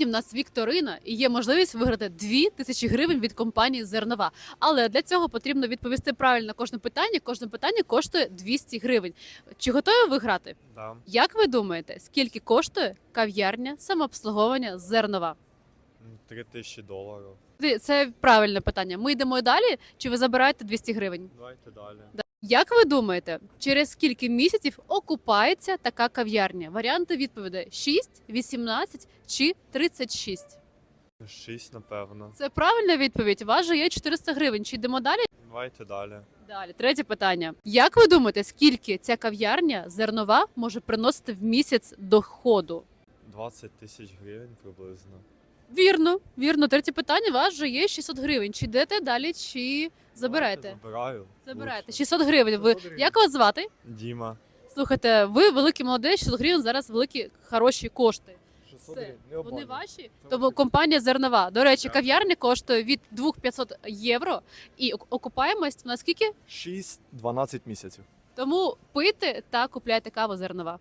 Сьогодні в нас вікторина і є можливість виграти 2 тисячі гривень від компанії Зернова. Але для цього потрібно відповісти правильно на кожне питання. Кожне питання коштує 200 гривень. Чи готові ви грати? Да. Як ви думаєте, скільки коштує кав'ярня самообслуговування Зернова? Три тисячі доларів. Це правильне питання. Ми йдемо далі, чи ви забираєте 200 гривень? Давайте далі. Як ви думаєте, через скільки місяців окупається така кав'ярня? Варіанти відповідей: 6, 18 чи 36? Шість, напевно. Це правильна відповідь. Вас же є 400 гривень. Чи йдемо далі? Давайте далі. Далі, третє питання. Як ви думаєте, скільки ця кав'ярня зернова може приносити в місяць доходу? 20 тисяч гривень приблизно. Вірно, вірно. Третє питання. У вас же є 600 гривень. Чи йдете далі, чи забираєте? Забираю. Забираєте. Лучше. 600 гривень. Ви 600 гривень. як вас звати? Діма. Слухайте, ви великий молодець, 600 гривень зараз великі хороші кошти. 600 Все, гривень. Не вони обманюй. ваші. Тому компанія зернова. До речі, Дякую. кав'ярня коштує від 2500 євро і ок- окупаємость на скільки? 6-12 місяців. Тому пийте та купляйте каву зернова.